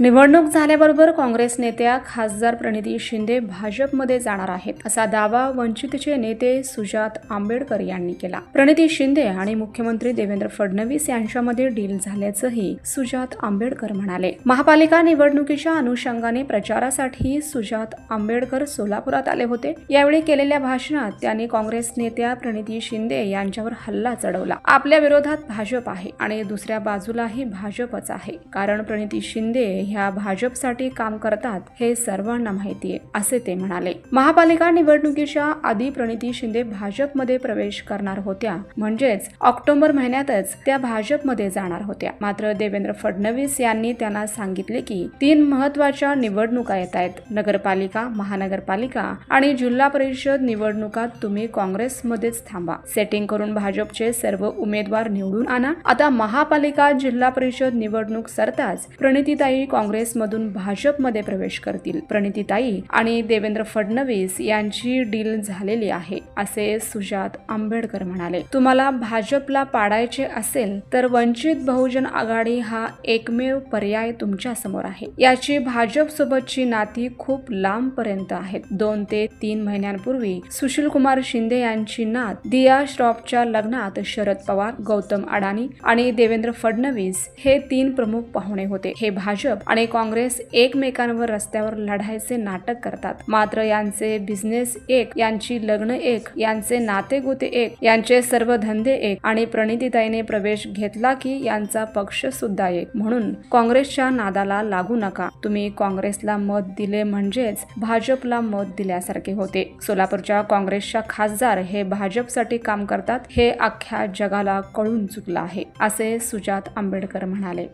निवडणूक झाल्याबरोबर काँग्रेस नेत्या खासदार प्रणिती शिंदे भाजपमध्ये जाणार आहेत असा दावा वंचितचे नेते सुजात आंबेडकर यांनी केला. प्रणिती शिंदे आणि मुख्यमंत्री देवेंद्र फडणवीस यांच्यामध्ये डील झाल्याचंही सुजात आंबेडकर म्हणाले. महापालिका निवडणुकीच्या अनुषंगाने प्रचारासाठी सुजात आंबेडकर सोलापुरात आले होते. यावेळी केलेल्या भाषणात त्यांनी काँग्रेस नेत्या प्रणिती शिंदे यांच्यावर हल्ला चढवला. आपल्या विरोधात भाजप आहे आणि दुसऱ्या बाजूलाही भाजपच आहे. कारण प्रणिती शिंदे ह्या भाजपसाठी काम करतात हे सर्वांना माहिती आहे असे ते म्हणाले. महापालिका निवडणुकीच्या आधी प्रणिती शिंदे भाजपमध्ये प्रवेश करणार होत्या. म्हणजेच ऑक्टोबर महिन्यातच त्या भाजपमध्ये जाणार होत्या. मात्र देवेंद्र फडणवीस यांनी त्यांना सांगितले की तीन महत्त्वाच्या निवडणुका येत आहेत. नगरपालिका महानगरपालिका आणि जिल्हा परिषद निवडणुका तुम्ही काँग्रेसमध्येच थांबा. सेटिंग करून भाजपचे सर्व उमेदवार निवडून आणा. आता महापालिका जिल्हा परिषद निवडणूक सरताच प्रणितीताई काँग्रेसमधून भाजपमध्ये प्रवेश करतील प्रणितीताई आणि देवेंद्र फडणवीस यांची डील झालेली आहे असे सुजात आंबेडकर म्हणाले. तुम्हाला भाजपला पाडायचे असेल तर वंचित बहुजन आघाडी हा एकमेव पर्याय तुमच्यासमोर आहे. याची भाजप सोबतची नाती खूप लांब पर्यंत आहेत. दोन ते तीन महिन्यांपूर्वी सुशील कुमार शिंदे यांची नात दिया श्रॉफच्या लग्नात शरद पवार गौतम अडाणी आणि देवेंद्र फडणवीस हे तीन प्रमुख पाहुणे होते. हे भाजप आणि काँग्रेस एकमेकांवर रस्त्यावर लढायचे नाटक करतात. मात्र यांचे बिझनेस एक यांची लग्न एक यांचे नातेगोते एक यांचे सर्व धंदे एक आणि प्रणितीताईने प्रवेश घेतला की यांचा पक्ष सुद्धा एक. म्हणून काँग्रेसच्या नादाला लागू नका. तुम्ही काँग्रेसला मत दिले म्हणजेच भाजपला मत दिल्यासारखे होते. सोलापूरच्या काँग्रेसच्या खासदार हे भाजपसाठी काम करतात हे अख्ख्या जगाला कळून चुकलं आहे असे सुजात आंबेडकर म्हणाले.